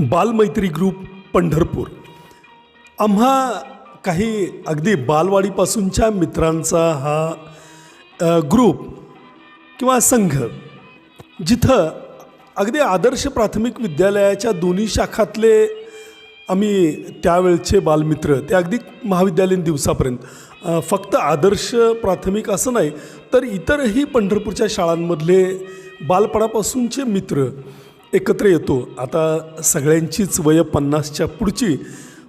बालमैत्री group Pandharpur. आम्हा काही अगदी बालवाडीपासूनच्या मित्रांचा हा ग्रुप किंवा संघ जिथं अगदी आदर्श प्राथमिक विद्यालयाच्या दोन्ही शाखातले आम्ही त्यावेळचे बालमित्र ते अगदी महाविद्यालयीन दिवसापर्यंत. फक्त आदर्श प्राथमिक असं नाही तर इतरही पंढरपूरच्या शाळांमधले बालपणापासूनचे मित्र एकत्र येतो. आता सगळ्यांचीच वय पन्नासच्या पुढची.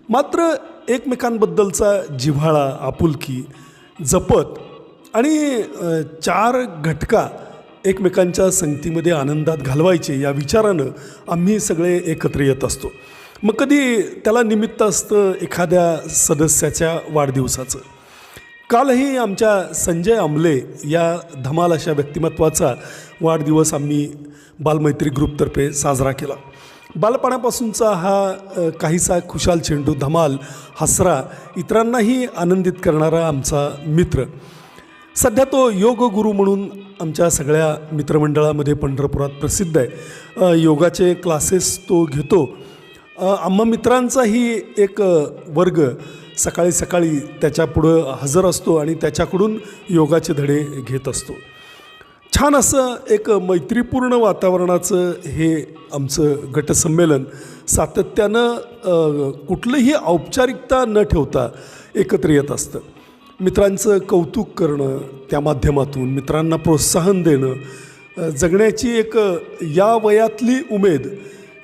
मात्र एकमेकांबद्दलचा जिव्हाळा आपुलकी जपत आणि चार घटका एकमेकांच्या संगतीमध्ये आनंदात घालवायचे या विचारानं आम्ही सगळे एकत्र येत असतो. मग कधी त्याला निमित्त असतं एखाद्या सदस्याच्या वाढदिवसाचं? कालही आमच्या संजय अमले या धमाल अशा व्यक्तिमत्वाचा वाढदिवस आम्ही बालमैत्री ग्रुपतर्फे साजरा केला. बालपणापासूनचा हा काहीसा खुशाल चेंडू धमाल हसरा इतरांनाही आनंदित करणारा आमचा मित्र. सध्या तो योग गुरु म्हणून आमच्या सगळ्या मित्रमंडळामध्ये पंढरपुरात प्रसिद्ध आहे. योगाचे क्लासेस तो घेतो. आम्हा मित्रांचाही एक वर्ग सकाळी सकाळी त्याच्यापुढं हजर असतो आणि त्याच्याकडून योगाचे धडे घेत असतो. छान असं एक मैत्रीपूर्ण वातावरणाचं हे आमचं गटसंमेलन सातत्यानं कुठलंही औपचारिकता न ठेवता एकत्र येत असतं. मित्रांचं कौतुक करणं त्या माध्यमातून मित्रांना प्रोत्साहन देणं जगण्याची एक या वयातली उमेद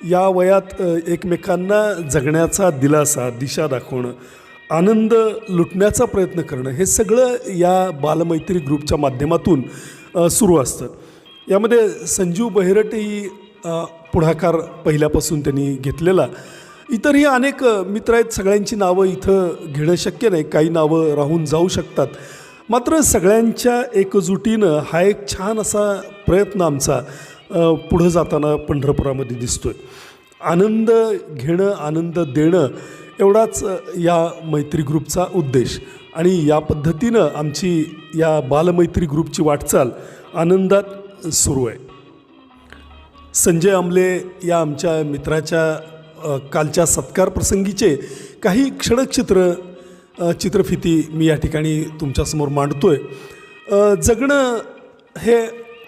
या वयात एकमेकांना जगण्याचा दिलासा दिशा दाखवणं आनंद लुटण्याचा प्रयत्न करणं हे सगळं या बालमैत्री ग्रुपच्या माध्यमातून सुरू असतं. यामध्ये संजीव बहिरटही पुढाकार पहिल्यापासून त्यांनी घेतलेला. इतरही अनेक मित्र आहेत सगळ्यांची नावं इथं घेणं शक्य नाही. काही नावं राहून जाऊ शकतात. मात्र सगळ्यांच्या एकजुटीनं हा एक छान असा प्रयत्न आमचा पुढं जाताना पंढरपुरामध्ये दिसतो आहे आनंद घेणं आनंद देणं एवढाच या मैत्री ग्रुपचा उद्देश. आणि या पद्धतीनं आमची या बालमैत्री ग्रुपची वाटचाल आनंदात सुरू आहे. संजय आमले या आमच्या मित्राच्या कालच्या सत्कार प्रसंगीचे काही क्षणचित्र चित्रफिती मी या ठिकाणी तुमच्यासमोर मांडतो आहे जगणं हे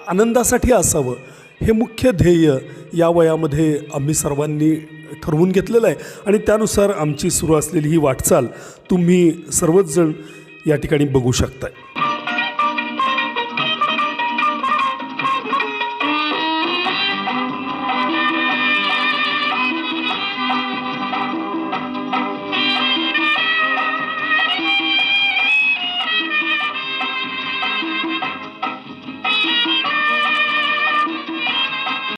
आनंदासाठी असावं. हे मुख्य ध्येय या वयामध्ये आम्ही सर्वांनी ठरवून घेतलेलं आहे. आणि त्यानुसार आमची सुरू असलेली ही वाटचाल तुम्ही सर्वच जण या ठिकाणी बघू शकताय.